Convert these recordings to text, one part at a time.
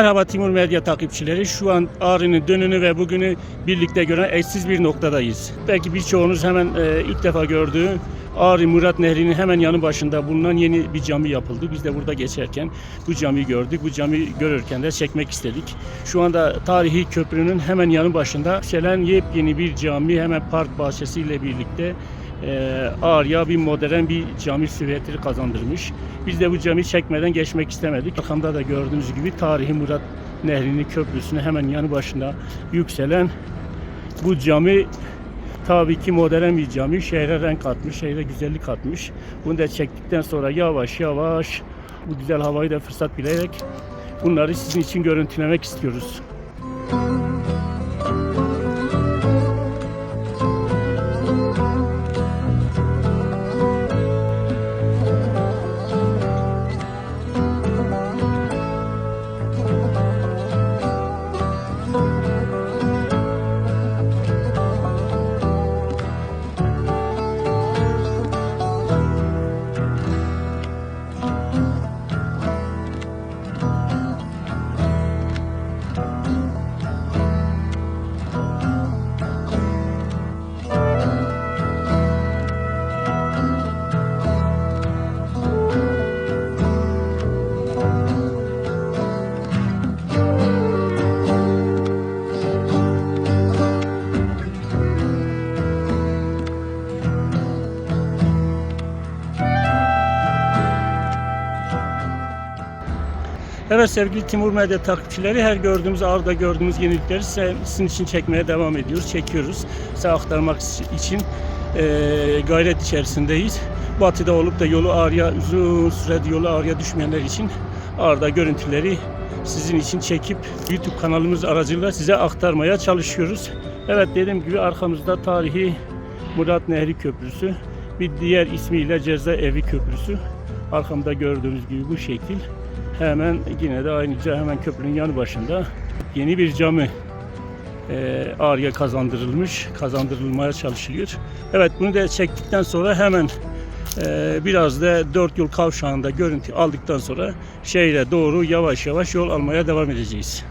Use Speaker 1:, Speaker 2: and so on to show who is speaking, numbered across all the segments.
Speaker 1: Merhaba Timur Medya takipçileri. Şu an Ağrı'nın dönünü ve bugünü birlikte gören eşsiz bir noktadayız. Belki birçoğunuz hemen e, ilk defa gördüğü Ağrı Murat Nehri'nin hemen yanı başında bulunan yeni bir cami yapıldı. Biz de burada geçerken bu camiyi gördük. Bu camiyi görürken de çekmek istedik. Şu anda tarihi köprünün hemen yanı başında Şelen yepyeni bir cami hemen park bahçesiyle birlikte e, Ağrı'ya bir modern bir cami silüetleri kazandırmış. Biz de bu camiyi çekmeden geçmek istemedik. Arkamda da gördüğünüz gibi tarihi Murat Nehri'nin köprüsünün hemen yanı başında yükselen bu cami tabii ki modern bir cami. Şehre renk katmış, şehre güzellik katmış. Bunu da çektikten sonra yavaş yavaş bu güzel havayı da fırsat bilerek bunları sizin için görüntülemek istiyoruz. Evet sevgili Timur Medya takipçileri her gördüğümüz Ağrı'da gördüğümüz yenilikleri sizin için çekmeye devam ediyoruz. Çekiyoruz. Size aktarmak için eee, gayret içerisindeyiz. Batıda olup da yolu Ağrı'ya uzun süredir yolu Ağrı'ya düşmeyenler için Ağrı'da görüntüleri sizin için çekip YouTube kanalımız aracılığıyla size aktarmaya çalışıyoruz. Evet dediğim gibi arkamızda tarihi Murat Nehri Köprüsü, bir diğer ismiyle Ceza Evi Köprüsü. Arkamda gördüğünüz gibi bu şekil. Hemen yine de ayrıca hemen köprünün yanı başında yeni bir cami e, Ağrı'ya kazandırılmış, kazandırılmaya çalışılıyor. Evet bunu da çektikten sonra hemen e, biraz da dört yol kavşağında görüntü aldıktan sonra şehre doğru yavaş yavaş yol almaya devam edeceğiz.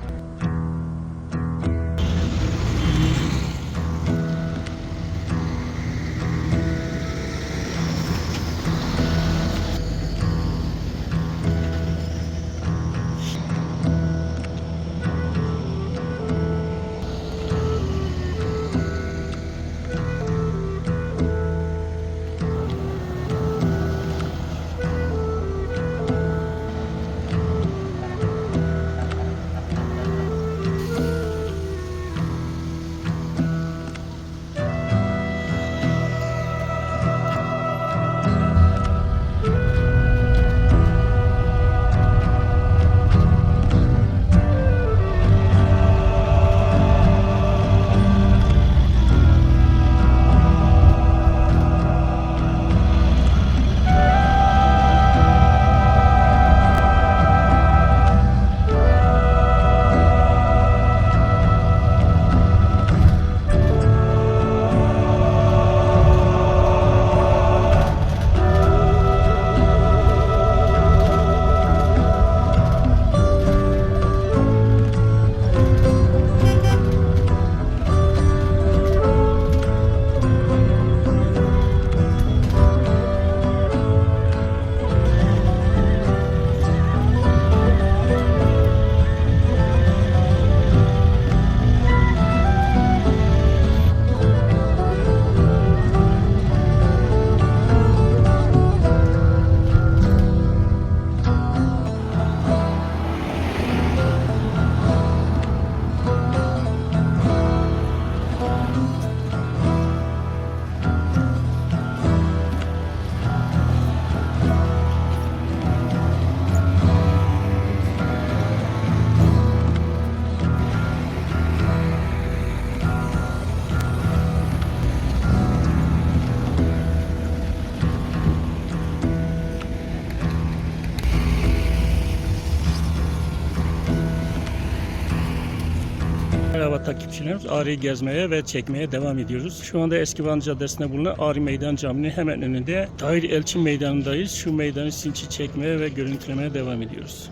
Speaker 1: Takipçilerimiz. Ağrı'yı gezmeye ve çekmeye devam ediyoruz. Şu anda Eskivan Caddesi'nde bulunan Ağrı Meydan Camii'nin hemen önünde Tahir Elçin Meydanı'ndayız. Şu meydanı sinçi çekmeye ve görüntülemeye devam ediyoruz.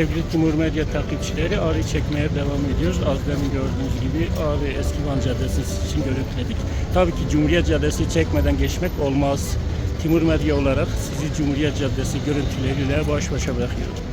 Speaker 1: Sevgili Timur Medya takipçileri Ağrı'yı çekmeye devam ediyoruz. Az demin gördüğünüz gibi Ağrı Eskivan Caddesi için görüntüledik. Tabii ki Cumhuriyet Caddesi çekmeden geçmek olmaz. Timur Medya olarak sizi Cumhuriyet Caddesi görüntüleriyle baş başa bırakıyorum.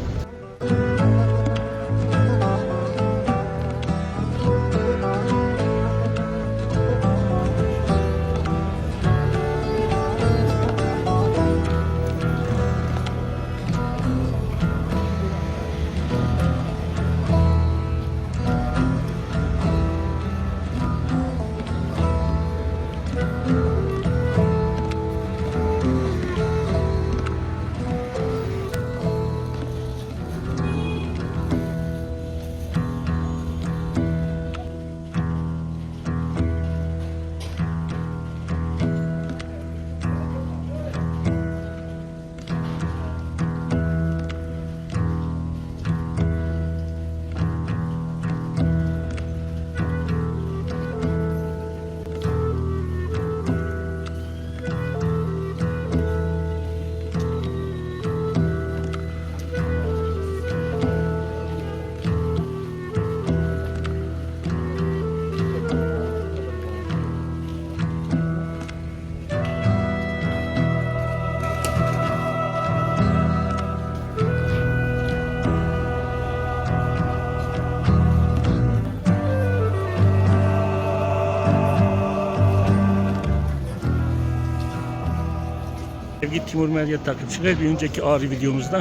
Speaker 1: Sevgili Timur Medya takipçileri bir önceki Ağrı videomuzda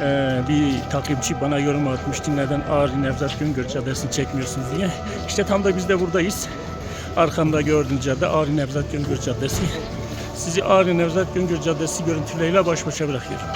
Speaker 1: eee, bir takipçi bana yorum atmıştı neden Ağrı Nevzat Güngör Caddesi'ni çekmiyorsunuz diye. İşte tam da biz de buradayız. Arkamda gördüğünüz cadde Ağrı Nevzat Güngör Caddesi. Sizi Ağrı Nevzat Güngör Caddesi görüntüleriyle baş başa bırakıyorum.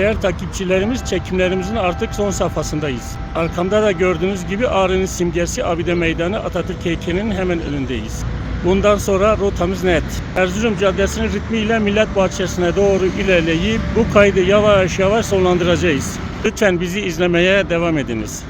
Speaker 1: Değer takipçilerimiz çekimlerimizin artık son safhasındayız. Arkamda da gördüğünüz gibi Ağrı'nın simgesi Abide Meydanı Atatürk heykelinin hemen önündeyiz. Bundan sonra rotamız net. Erzurum Caddesi'nin ritmiyle Millet Bahçesi'ne doğru ilerleyip bu kaydı yavaş yavaş sonlandıracağız. Lütfen bizi izlemeye devam ediniz.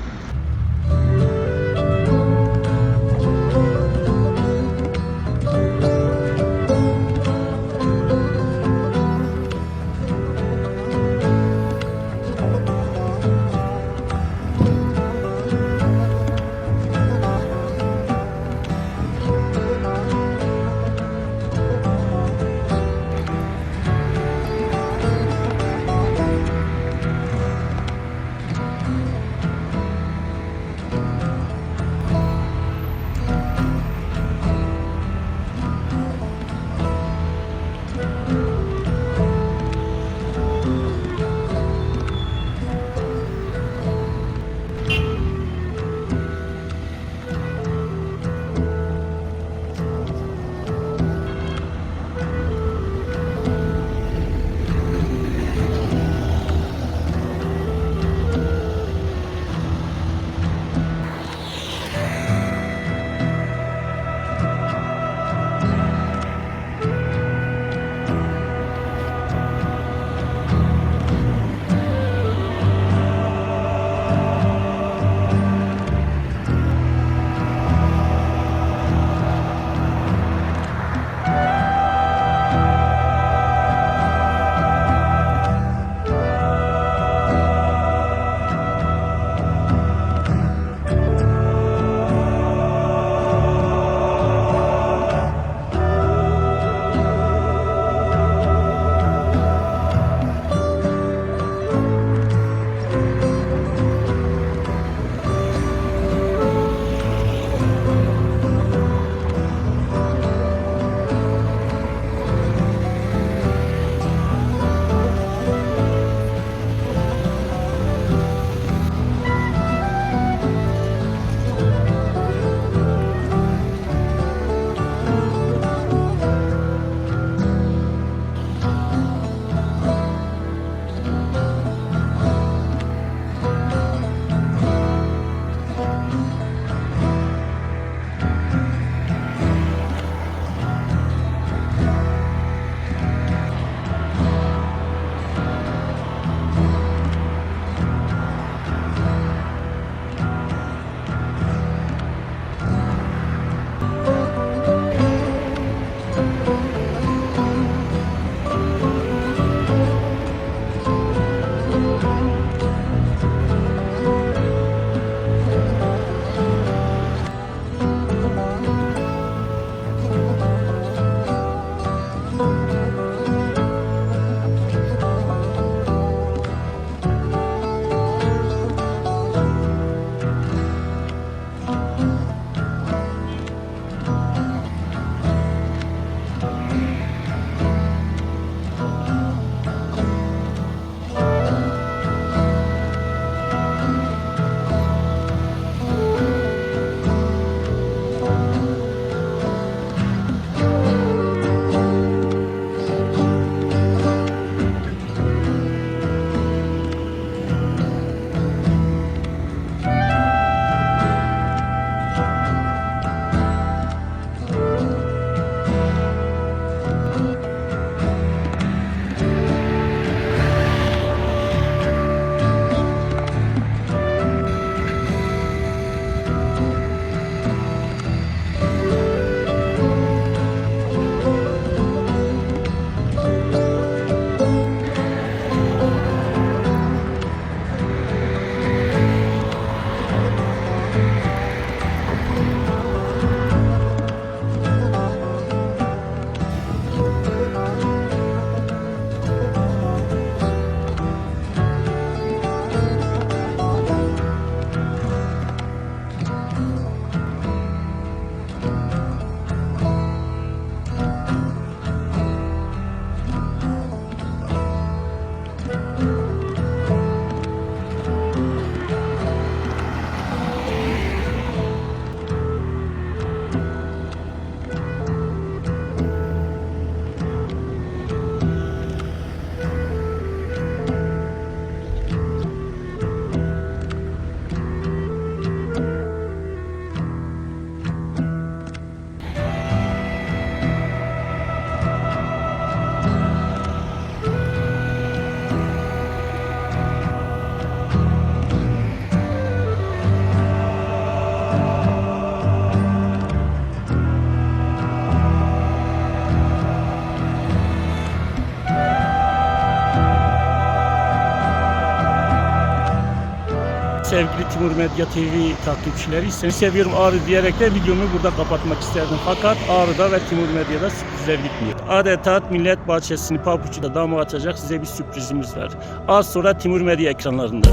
Speaker 1: Sevgili Timur Medya TV takipçileri. Seni seviyorum Ağrı diyerek de videomu burada kapatmak isterdim. Fakat Ağrı'da ve Timur Medya'da sürprizler bitmiyor. Adeta Millet Bahçesi'ni pabuçta dama atacak size bir sürprizimiz var. Az sonra Timur Medya ekranlarında.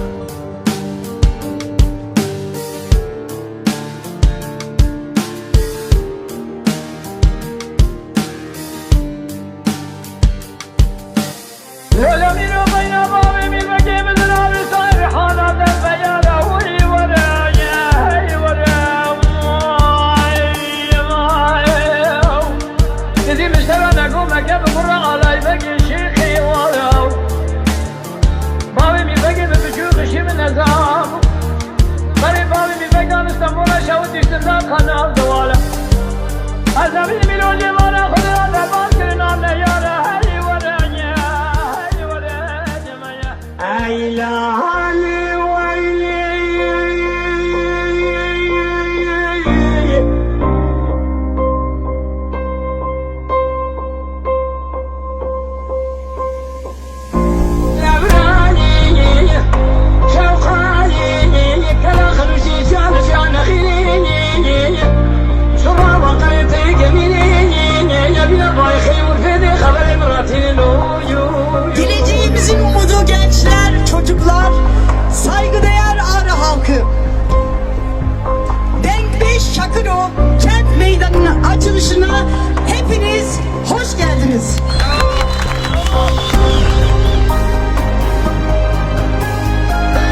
Speaker 2: açılışına hepiniz hoş geldiniz.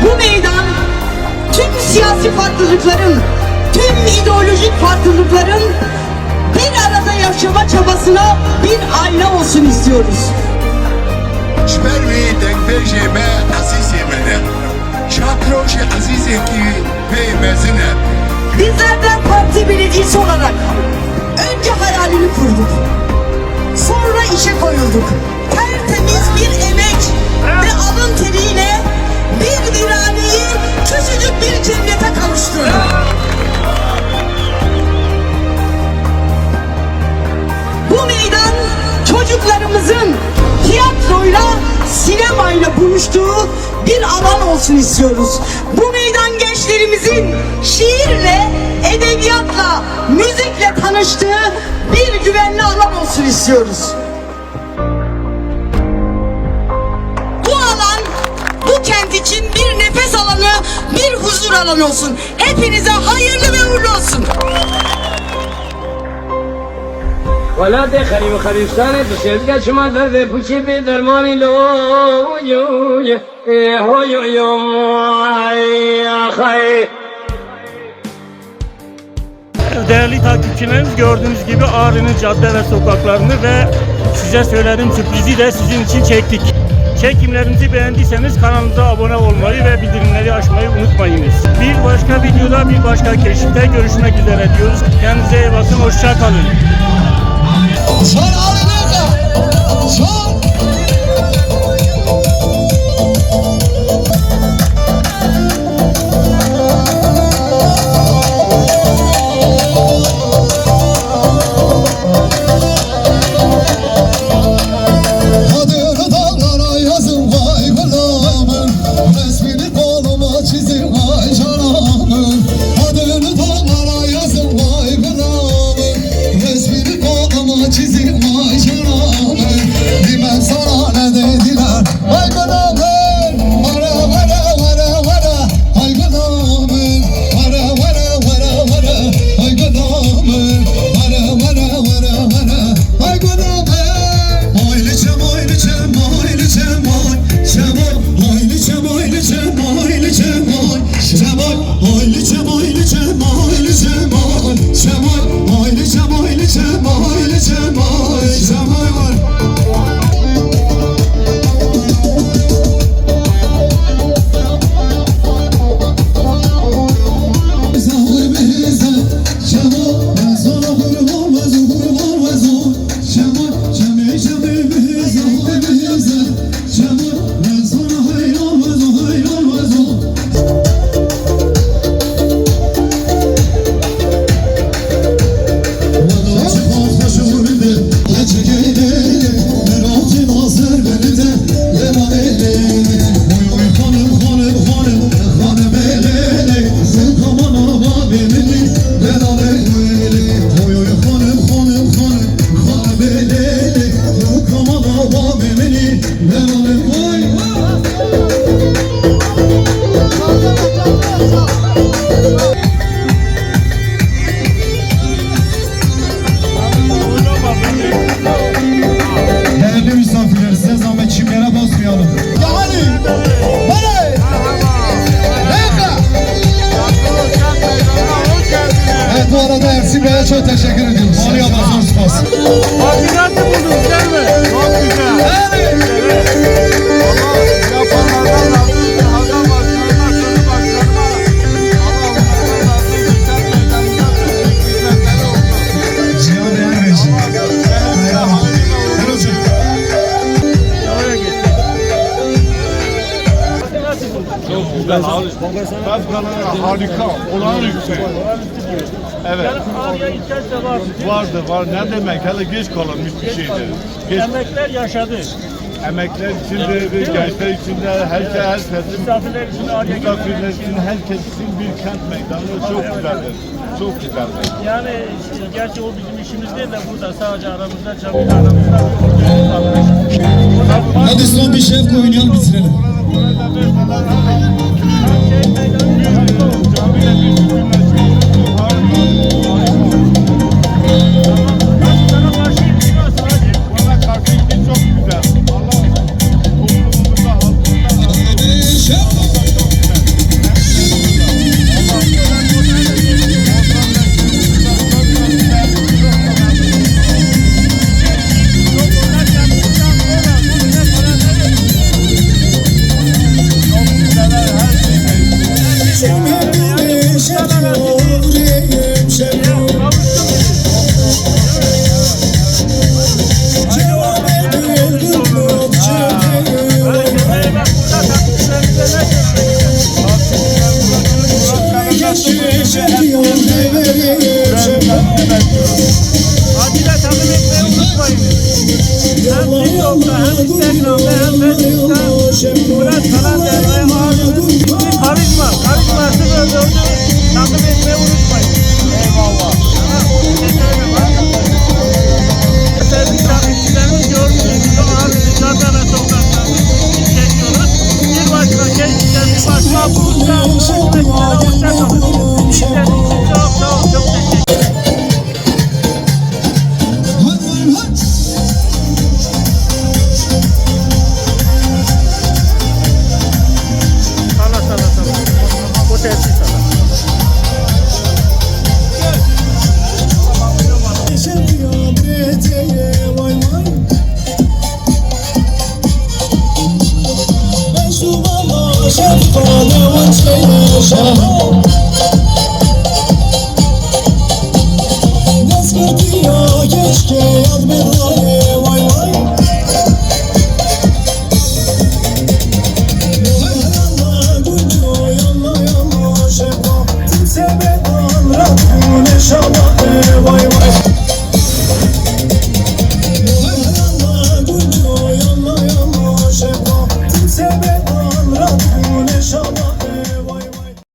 Speaker 2: Bu meydan tüm siyasi farklılıkların, tüm ideolojik farklılıkların bir arada yaşama çabasına bir aile olsun istiyoruz.
Speaker 3: Şüpervi denkbejime azizimine, şatroşi azizeki peymezine.
Speaker 2: Bizlerden parti belediyesi olarak hayalini kurduk. Sonra işe koyulduk. Tertemiz bir emek ve alın teriyle bir viraneyi küçücük bir cennete kavuşturduk. Bu meydan çocuklarımızın tiyatroyla, sinemayla buluştuğu bir alan olsun istiyoruz. Bu meydan gençlerimizin şiirle, edebiyatla, müzikle tanıştığı bir güvenli alan olsun istiyoruz. Bu alan bu kent için bir nefes alanı, bir huzur alanı olsun. Hepinize hayırlı ve uğurlu olsun.
Speaker 4: ولا خريب خريستاني بسيط كشما درد بوشي بدرماني لو يو يو يو يو يا خي
Speaker 1: Değerli takipçilerimiz gördüğünüz gibi Ağrı'nın cadde ve sokaklarını ve size söylediğim sürprizi de sizin için çektik. Çekimlerimizi beğendiyseniz kanalımıza abone olmayı ve bildirimleri açmayı unutmayınız. Bir başka videoda bir başka keşifte görüşmek üzere diyoruz. Kendinize iyi bakın, hoşça kalın.
Speaker 3: Son ağrınıza Son was. Bey'e çok teşekkür ediyoruz. Aliye Bazur Spas.
Speaker 5: Hakikati buldum değil mi? Çok güzel.
Speaker 3: Erol'cum.
Speaker 5: Oraya geçti. Hakikati buldum.
Speaker 1: Harika, olağanüstü. Evet,
Speaker 5: Ağrıya ihtiyaç da var.
Speaker 1: vardı var. Ne demek? Hele geç kalınmış bir şeydir. Geç,
Speaker 5: Emekler yaşadı.
Speaker 1: emekler içinde, gençler içinde, herkes, herkesin,
Speaker 5: Misafirler için ağrıya
Speaker 1: misafirler için, herkes için bir kent meydanı çok güzeldir. Çok güzeldir.
Speaker 5: Yani işte, gerçi o bizim işimiz değil de burada sadece aramızda camide aramızda bir ortak
Speaker 3: Hadi son bir şef oynayalım bitirelim.
Speaker 1: Bana